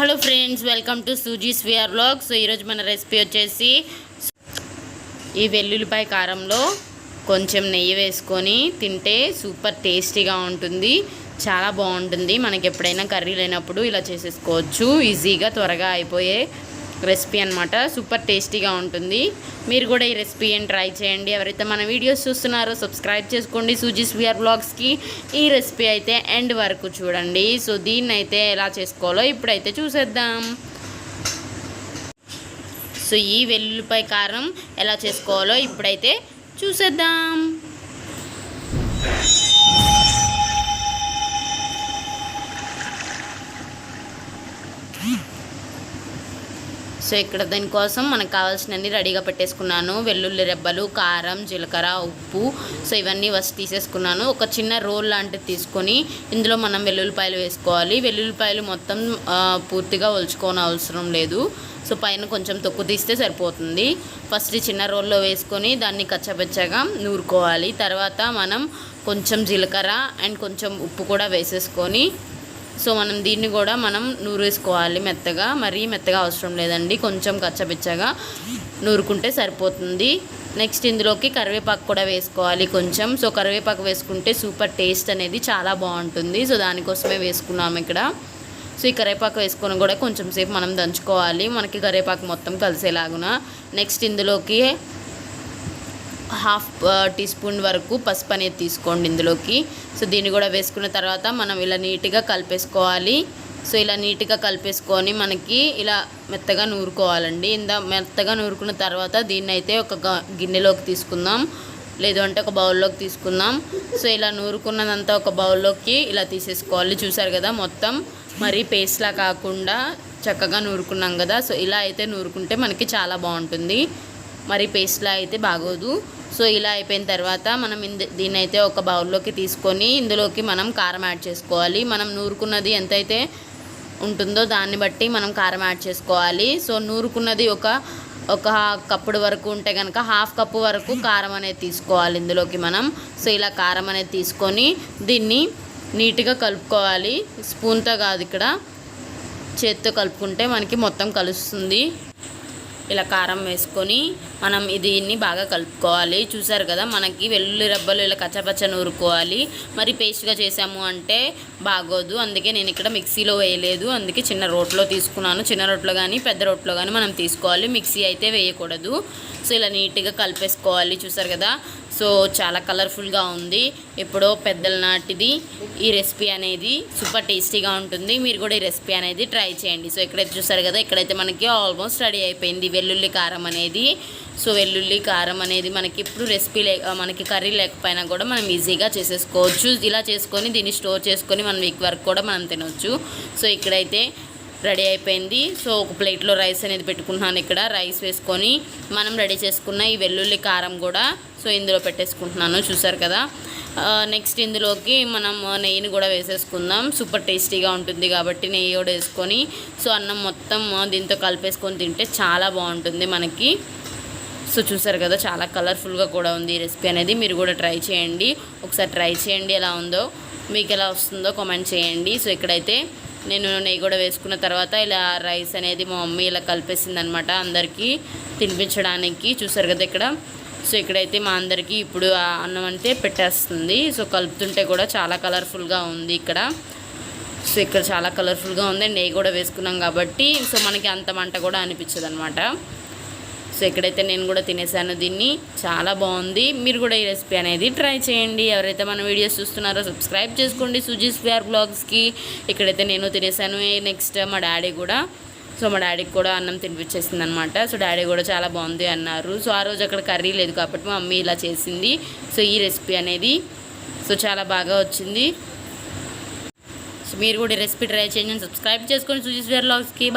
Hello friends welcome to Suji swear blog so ఈరోజు మన recipe వచ్చేసి ఈ వెల్లుల్లిపాయ కారంలో కొంచెం నెయ్యి వేసుకొని తింటే సూపర్ టేస్టీగా ఉంటుంది. చాలా బాగుంటుంది. మనకి ఎప్పుడైనా కర్రీ లేనప్పుడు ఇలా చేసేసుకోవచ్చు. ఈజీగా త్వరగా అయిపోయే రెసిపీ అనమాట సూపర్ టేస్టీగా ఉంటుంది. మీరు కూడా ఈ రెసిపీ ట్రై చేయండి. ఎవరైతే మన వీడియోస్ చూస్తున్నారో సబ్స్క్రైబ్ చేసుకోండి. సూజీస్ విఆర్ బ్లాగ్స్కి ఈ రెసిపీ అయితే ఎండ్ వరకు చూడండి. సో దీన్ని అయితే ఎలా చేసుకోవాలో ఇప్పుడైతే చూసేద్దాం. సో ఈ వెల్లుల్లిపాయ కారం ఎలా చేసుకోవాలో ఇప్పుడైతే చూసేద్దాం. సో ఇక్కడ దీనికోసం మనకు కావాల్సినవన్నీ రెడీగా పెట్టేసుకున్నాను. వెల్లుల్లి రెబ్బలు కారం జీలకర్ర ఉప్పు. సో ఇవన్నీ ఫస్ట్ తీసేసుకున్నాను. ఒక చిన్న రోల్ లాంటిది తీసుకొని ఇందులో మనం వెల్లుల్లిపాయలు వేసుకోవాలి. వెల్లుల్లిపాయలు మొత్తం పూర్తిగా ఒలుచుకోని అవసరం లేదు. సో పైన కొంచెం తొక్కు తీస్తే సరిపోతుంది. ఫస్ట్ చిన్న రోల్లో వేసుకొని దాన్ని కచ్చబెచ్చగా నూరుకోవాలి. తర్వాత మనం కొంచెం జీలకర్ర అండ్ కొంచెం ఉప్పు కూడా వేసేసుకొని సో మనం దీన్ని కూడా మనం నూరేసుకోవాలి మెత్తగా. మరీ మెత్తగా అవసరం లేదండి. కొంచెం కచ్చబిచ్చగా నూరుకుంటే సరిపోతుంది. నెక్స్ట్ ఇందులోకి కరివేపాకు కూడా వేసుకోవాలి కొంచెం. సో కరివేపాకు వేసుకుంటే సూపర్ టేస్ట్ అనేది చాలా బాగుంటుంది. సో దానికోసమే వేసుకున్నాము ఇక్కడ. సో ఈ కరివేపాకు వేసుకొని కూడా కొంచెం సేపు మనం దంచుకోవాలి. మనకి కరివేపాకు మొత్తం కలిసేలాగున. నెక్స్ట్ ఇందులోకి హాఫ్ టీ స్పూన్ వరకు పసుపు అనేది తీసుకోండి ఇందులోకి. సో దీన్ని కూడా వేసుకున్న తర్వాత మనం ఇలా నీట్గా కలిపేసుకోవాలి. సో ఇలా నీట్గా కలిపేసుకొని మనకి ఇలా మెత్తగా నూరుకోవాలండి. ఇందా మెత్తగా నూరుకున్న తర్వాత దీన్ని అయితే ఒక గ- గిన్నెలోకి తీసుకుందాం. లేదు అంటే ఒక బౌల్లోకి తీసుకుందాం. సో ఇలా నూరుకున్నదంతా ఒక బౌల్లోకి ఇలా తీసేసుకోవాలి. చూసారు కదా మొత్తం? మరీ పేస్ట్లా కాకుండా చక్కగా నూరుకున్నాం కదా. సో ఇలా అయితే నూరుకుంటే మనకి చాలా బాగుంటుంది. మరి పేస్ట్లా అయితే బాగోదు. సో ఇలా అయిపోయిన తర్వాత మనం ఇంద దీన్ని అయితే ఒక బౌల్లోకి తీసుకొని ఇందులోకి మనం కారం యాడ్ చేసుకోవాలి. మనం నూరుకున్నది ఎంతైతే ఉంటుందో దాన్ని బట్టి మనం కారం యాడ్ చేసుకోవాలి. సో నూరుకున్నది ఒక ఒక కప్పుడు వరకు ఉంటే కనుక హాఫ్ కప్పు వరకు కారం అనేది తీసుకోవాలి ఇందులోకి మనం. సో ఇలా కారం అనేది తీసుకొని దీన్ని నీట్గా కలుపుకోవాలి. స్పూన్తో కాదు ఇక్కడ చేత్తో కలుపుకుంటే మనకి మొత్తం కలుస్తుంది. ఇలా కారం వేసుకొని మనం దీన్ని బాగా కలుపుకోవాలి. చూసారు కదా మనకి వెల్లుల్లి రబ్బలు ఇలా కచ్చపచ్చ నూరుకోవాలి. మరి పేస్ట్గా చేసాము అంటే బాగోదు. అందుకే నేను ఇక్కడ మిక్సీలో వేయలేదు. అందుకే చిన్న రోట్లో తీసుకున్నాను. చిన్న రోట్లో కానీ పెద్ద రోట్లో కానీ మనం తీసుకోవాలి. మిక్సీ అయితే వేయకూడదు. సో ఇలా నీట్గా కలిపేసుకోవాలి. చూసారు కదా సో చాలా కలర్ఫుల్గా ఉంది. ఎప్పుడో పెద్దల నాటిది ఈ రెసిపీ అనేది సూపర్ టేస్టీగా ఉంటుంది. మీరు కూడా ఈ రెసిపీ అనేది ట్రై చేయండి. సో ఇక్కడైతే చూసారు కదా ఇక్కడైతే మనకి ఆల్మోస్ట్ రెడీ అయిపోయింది వెల్లుల్లి కారం అనేది. సో వెల్లుల్లి కారం అనేది మనకి ఇప్పుడు రెసిపీ లే మనకి కర్రీ లేకపోయినా కూడా మనం ఈజీగా చేసేసుకోవచ్చు. ఇలా చేసుకొని దీన్ని స్టోర్ చేసుకొని మనం వీక్ వరకు కూడా మనం తినవచ్చు సో ఇక్కడైతే రెడీ అయిపోయింది. సో ఒక ప్లేట్లో రైస్ అనేది పెట్టుకున్నాను ఇక్కడ. రైస్ వేసుకొని మనం రెడీ చేసుకున్న ఈ వెల్లుల్లి కారం కూడా సో ఇందులో పెట్టేసుకుంటున్నాను చూసారు కదా. నెక్స్ట్ ఇందులోకి మనం నెయ్యిని కూడా వేసేసుకుందాం. సూపర్ టేస్టీగా ఉంటుంది కాబట్టి నెయ్యి కూడా వేసుకొని సో అన్నం మొత్తం దీంతో కలిపేసుకొని తింటే చాలా బాగుంటుంది మనకి. సో చూసారు కదా చాలా కలర్ఫుల్గా కూడా ఉంది ఈ రెసిపీ అనేది. మీరు కూడా ట్రై చేయండి. ఒకసారి ట్రై చేయండి ఎలా ఉందో. మీకు ఎలా వస్తుందో కామెంట్ చేయండి. సో ఇక్కడైతే నేను నెయ్యి కూడా వేసుకున్న తర్వాత ఇలా రైస్ అనేది మా మమ్మీ ఇలా కలిపేసింది అనమాట అందరికీ తినిపించడానికి. చూసారు కదా ఇక్కడ. సో ఇక్కడైతే మా అందరికీ ఇప్పుడు ఆ అన్నం అయితే పెట్టేస్తుంది. సో కలుపుతుంటే కూడా చాలా కలర్ఫుల్గా ఉంది ఇక్కడ. సో ఇక్కడ చాలా కలర్ఫుల్గా ఉంది. నెయ్యి కూడా వేసుకున్నాం కాబట్టి సో మనకి అంత మంట కూడా అనిపించదు అనమాట సో ఇక్కడైతే నేను కూడా తినేసాను దీన్ని. చాలా బాగుంది. మీరు కూడా ఈ రెసిపీ అనేది ట్రై చేయండి. ఎవరైతే మన వీడియోస్ చూస్తున్నారో సబ్స్క్రైబ్ చేసుకోండి. సుజీస్ ఫియర్ బ్లాగ్స్కి. ఇక్కడైతే నేను తినేసాను. నెక్స్ట్ మా డాడీ కూడా. సో మా డాడీకి కూడా అన్నం తినిపించేసింది అనమాట సో డాడీ కూడా చాలా బాగుంది అన్నారు. సో ఆ రోజు అక్కడ కర్రీ లేదు కాబట్టి మా మమ్మీ ఇలా చేసింది. సో ఈ రెసిపీ అనేది సో చాలా బాగా వచ్చింది. సో మీరు కూడా ఈ రెసిపీ ట్రై చేయండి. సబ్స్క్రైబ్ చేసుకొని సుజీస్ వేర్ లాగ్స్కి